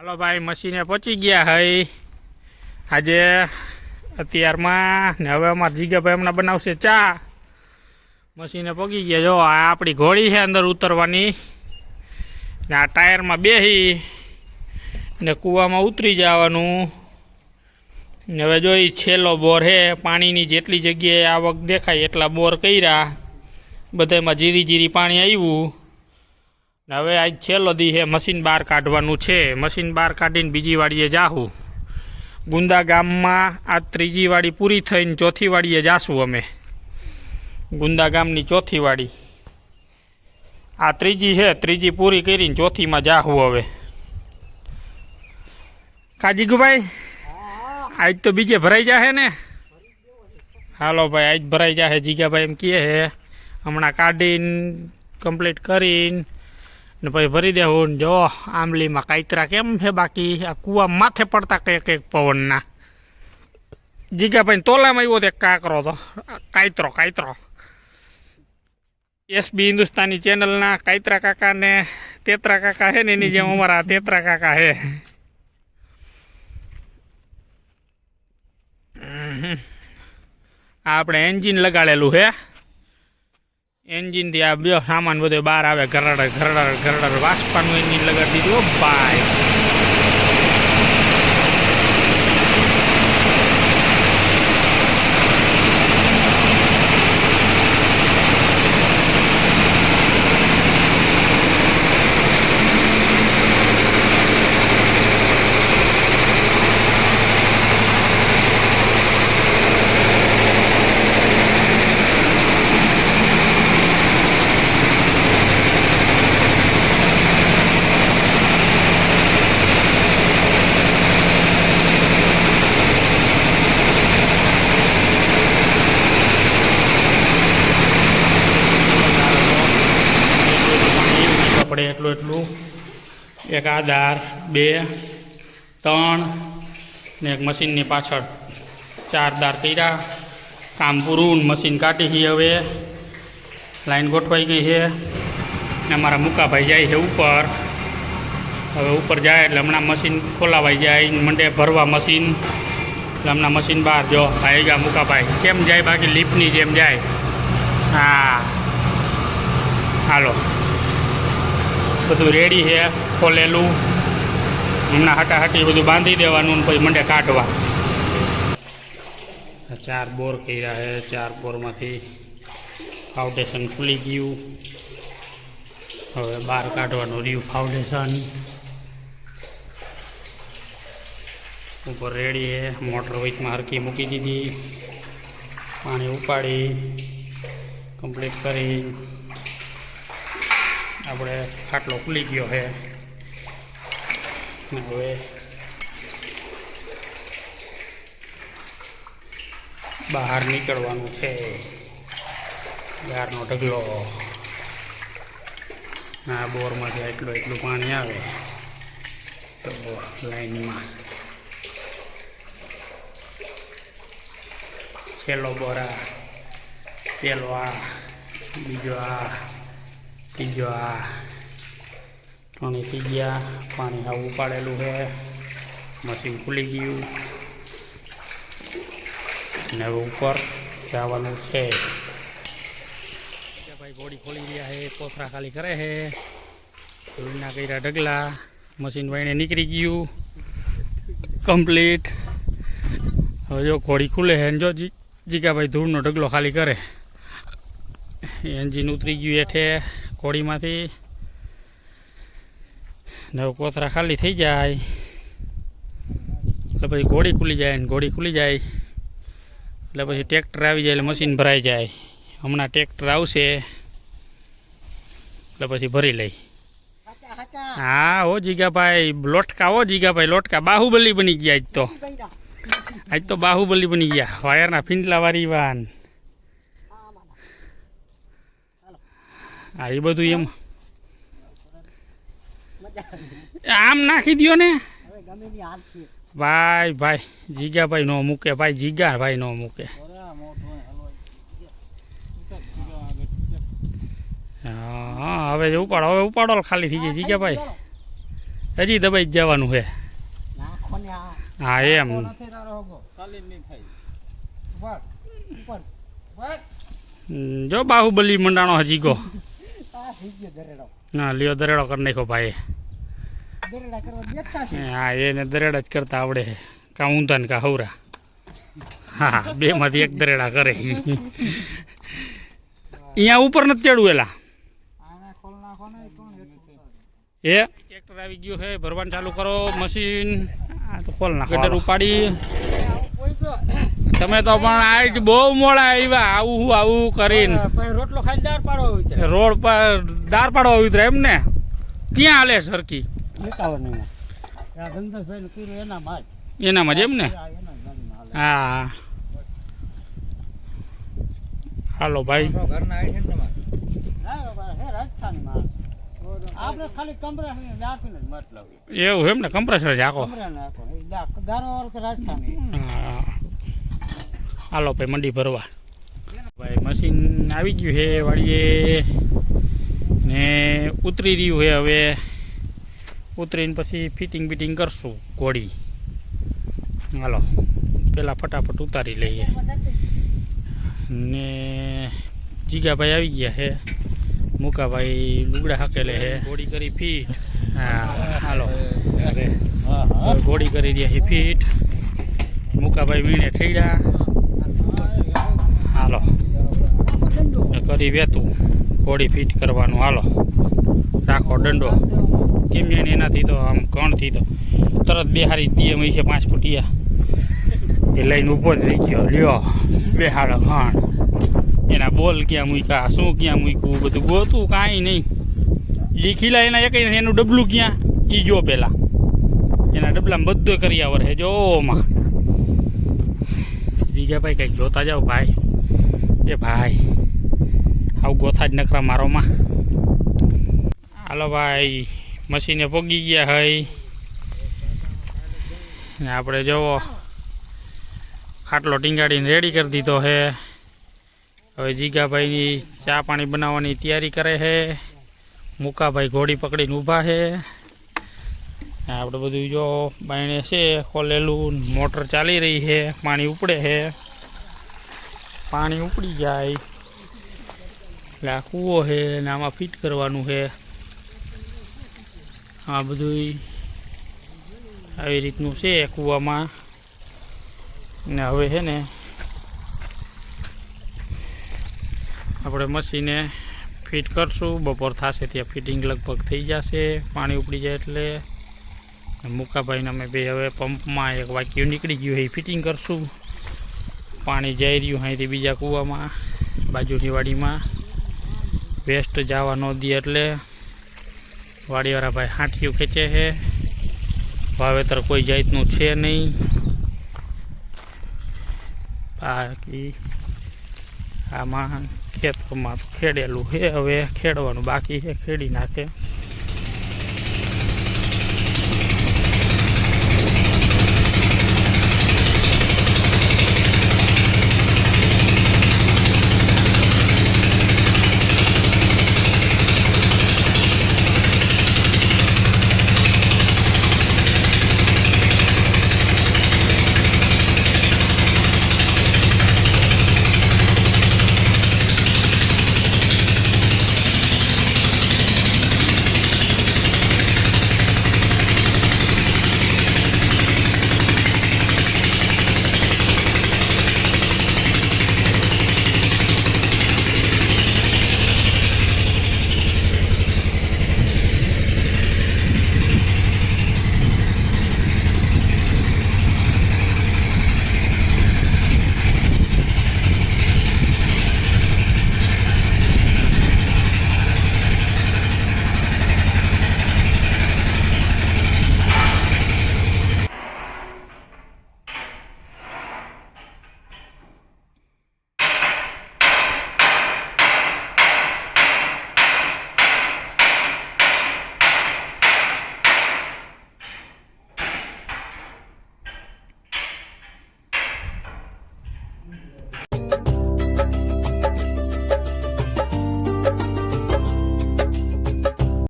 હાલો ભાઈ, મશીને પહોંચી ગયા હઈ. આજે અત્યારમાં ને હવે અમારા જીગાભાઈ હમણાં બનાવશે ચા. મશીને પગી ગયા. જો, આ આપણી ઘોડી છે અંદર ઉતરવાની. ને આ ટાયરમાં બેસી ને કૂવામાં ઉતરી જવાનું. ને હવે જો ઈ છેલ્લો બોર છે, પાણીની જેટલી જગ્યાએ આવક દેખાય એટલા બોર કર્યા. બધામાં જીરી જીરી પાણી આવ્યું. હવે આજ છેલ્લો દી છે મશીન બહાર કાઢવાનું છે. મશીન બહાર કાઢીને બીજી વાડીએ જાહું. ગુંદા ગામમાં આ ત્રીજી વાડી પૂરી થઈને ચોથી વાડીએ જાશું અમે. ગુંદા ગામની ચોથી વાડી. આ ત્રીજી છે ત્રીજી પૂરી કરીને ચોથીમાં જાહું હવે. કાજીગુભાઈ, આજ તો બીજે ભરાઈ જાહે ને? હાલો ભાઈ, આજ ભરાઈ જાહે જીગાભાઈ એમ કહે હે. હમણાં કાઢીને, કમ્પ્લીટ કરીને ને પછી ભરી દેવું ને જો આંબલીમાં કાંતરા કેમ છે બાકી? આ કૂવા માથે પડતા કંઈક એક પવનના. જીગાભાઈ તોલામાં આવ્યો તો કાકરો તો. કાંતરો કાંતરો એસબી હિન્દુસ્તાની ચેનલના કાંતરા કાકા ને તેતરા કાકા છે ને એની જેમ અમારા તેતરા કાકા છે આપણે એન્જિન લગાડેલું છે એન્જિનથી આ બે સામાન બધો બહાર આવે ઘરડ ઘરડ ઘરડ વાસપાનું એન્જિન લગાડી દીધું ભાઈ. આપણે એટલું એટલું. એક આ દાર બે, ત્રણ, ને એક મશીનની પાછળ ચાર દાર કર્યા કામ પૂરું મશીન કાઢી ગઈ હવે. લાઈન ગોઠવાઈ ગઈ છે ને અમારા મુકાભાઈ જાય છે ઉપર. હવે ઉપર જાય એટલે હમણાં મશીન ખોલાવાઈ જાય મંડે ભરવા મશીન. એટલે હમણાં મશીન બહાર જો, ભાઈ ગયા મુકાભાઈ. કેમ જાય બાકી લીપની જેમ જાય? હા. હાલો. બધું રેડી છે, ખોલેલું. હમણાં હાટાહાટી બધું બાંધી દેવાનું ને પછી મંડે કાઢવા. ચાર બોર કર્યા છે, ચાર બોરમાંથી ફાઉન્ડેશન ખુલી ગયું. હવે બહાર કાઢવાનું રહ્યું ફાઉન્ડેશન. ઉપર રેડી છે, મોટર વીચમાં હરકી મૂકી દીધી. પાણી ઉપાડી, કમ્પ્લીટ કરી. આપણે ખાટલો ખુલી ગયો છે. હવે બહાર નીકળવાનું છે. બહારનો ઢગલો. આ બોરમાંથી એટલું એટલું પાણી આવે તો લાઈનમાં. છેલ્લો બોરા પેલો આ, બીજો આ. ત્રીજો આ પાણી પી ગયા. પાણી આવું ઉપાડેલું છે. મશીન ખુલી ગયું. ને હવે ઉપર જવાનું છે. ભાઈ બોડી ખોલી ગયા છે, કોથરા ખાલી કરે છે. ધૂળના કર્યા ઢગલા, મશીન વાઈને નીકળી ગયું. કમ્પ્લીટ. હવે જો ઘોડી ખુલે છે જો જી જીગાભાઈ ધૂળનો ઢગલો ખાલી કરે. એન્જિન ઉતરી ગયું હેઠે. ઘોડીમાંથી ને કોથરા ખાલી થઈ જાય. એટલે પછી ઘોડી ખુલી જાય ને ઘોડી ખુલી જાય. એટલે પછી ટ્રેક્ટર આવી જાય એટલે મશીન ભરાઈ જાય. હમણાં ટ્રેક્ટર આવશે એટલે પછી ભરી લઈ. હા હો જીગાભાઈ લોટકા હો જીગાભાઈ લોટકા. બાહુબલી બની ગયા આજ તો. આજ તો બાહુબલી બની ગયા. વાયરના ફીંડલા વાળી વાન. હા એ બધું એમ. આમ નાખી દ્યો ને. ભાઈ ભાઈ જીગા ભાઈ નો મૂકે ભાઈ જીગા ભાઈ નો મૂકે. હા હવે ઉપાડો હવે ઉપાડો ખાલી થઈ જાય જીગાભાઈ હજી દબાઈ જવાનું છે હા એમ. જો બાહુબલી મંડાણો હજી ગો. હા લ્યો દરેડો કરી નાખ્યો ભાઈ હા એને દરેડા જ કરતા આવડે છે. કા ઊંધા ને કા હવરા. હા બે માંથી એક દરેડા કરે. અહીંયા ઉપર નથી ચડવું એલા. ને એ ટ્રેક્ટર આવી ગયું છે ભરવાનું ચાલુ કરો મશીન. આ તો ખોલ નાખો ઉપાડી. તમે તો પણ આજ બહુ મોડા આવ્યા આવું હું આવું કરીને. પછી રોટલો ખાઈ દાર પાડો રોડ પર દાર પાડો આવી એમ ને? ક્યાં હાલે સરખી નીકાવરણીમાં આ ધંધોભાઈ નું કર્યું એના માં એનામાં જ એમ ને. હા હાલો. ભાઈ. આપણે ખાલી કમ્પ્રેસર મતલબ એવું એમ ને? કમ્પ્રેસર જ આખો ગારો વાળો તો રાજસ્થાની હા. હાલો ભાઈ મંડી ભરવા. ભાઈ મશીન આવી ગયું છે વાળીએ. ને ઉતરી રહ્યું છે હવે. ઉતરીને પછી ફિટિંગ બિટિંગ કરશું ઘોડી. હાલો પહેલાં ફટાફટ ઉતારી લઈએ. ને જીગાભાઈ આવી ગયા છે. મુકાભાઈ લુગડા હાકેલે છે. ઘોડી કરી ફીટ હા હાલો. ઘોડી કરી રહ્યા છે ફીટ મુકાભાઈ વીણે ઠેડ્યા હાલો ને કરી વેતું. હોળી ફિટ કરવાનું. હાલો. રાખો દંડો. કેમ જાણે એનાથી તો આમ કણથી તો. તરત બિહારી દીએ મહી છે પાંચ ફૂટિયા. એ લઈને ઊભો જ રહી ગયો. લ્યો. બેહાડો હાડો એના બોલ ક્યાં મૂક્યા? શું ક્યાં મૂક્યું? બધું ગોતું કાંઈ નહીં. એ ખીલા એના એક એનું ડબલું ક્યાં? એ જો પહેલાં એના ડબલામાં બધું કરી આવર હે જોમાં માં જીગાભાઈ કંઈક જોતા જાઓ ભાઈ. એ ભાઈ. આવું ગોથા જ નકરા મારોમાં. હાલો ભાઈ, મશીને પોગી ગયા હઈ. ને આપણે જોવો, ખાટલો ટીંગાડીને રેડી કરી દીધો હે. હવે જીગાભાઈની ચા પાણી બનાવવાની તૈયારી કરે છે મુકાભાઈ ઘોડી પકડીને ઊભા છે આપણે બધું જો બાયણે છે, ખોલેલું મોટર ચાલી રહી છે પાણી ઉપડે છે પાણી ઉપડી જાય. એટલે આ કૂવો છે ને આમાં ફિટ કરવાનું છે આ બધું આવી રીતનું છે કૂવામાં. ને હવે છે ને આપણે મશીને ફિટ કરશું. બપોર થશે ત્યાં ફિટિંગ લગભગ થઈ જશે. પાણી ઉપડી જાય એટલે. મુકાભાઈને અમે બે હવે પંપમાં એક વાક્યું નીકળી ગયું એ ફિટિંગ કરશું. પાણી જઈ રહ્યું અહીંથી બીજા કૂવામાં, બાજુની વાડીમાં. વેસ્ટ જવા ન દે એટલે વાડીવાળા ભાઈ હાંઠિયું ખેંચે છે. વાવેતર કોઈ જાતનું છે નહીં. બાકી આમાં ખેતરમાં ખેડેલું છે, હવે ખેડવાનું બાકી છે, ખેડી નાખે.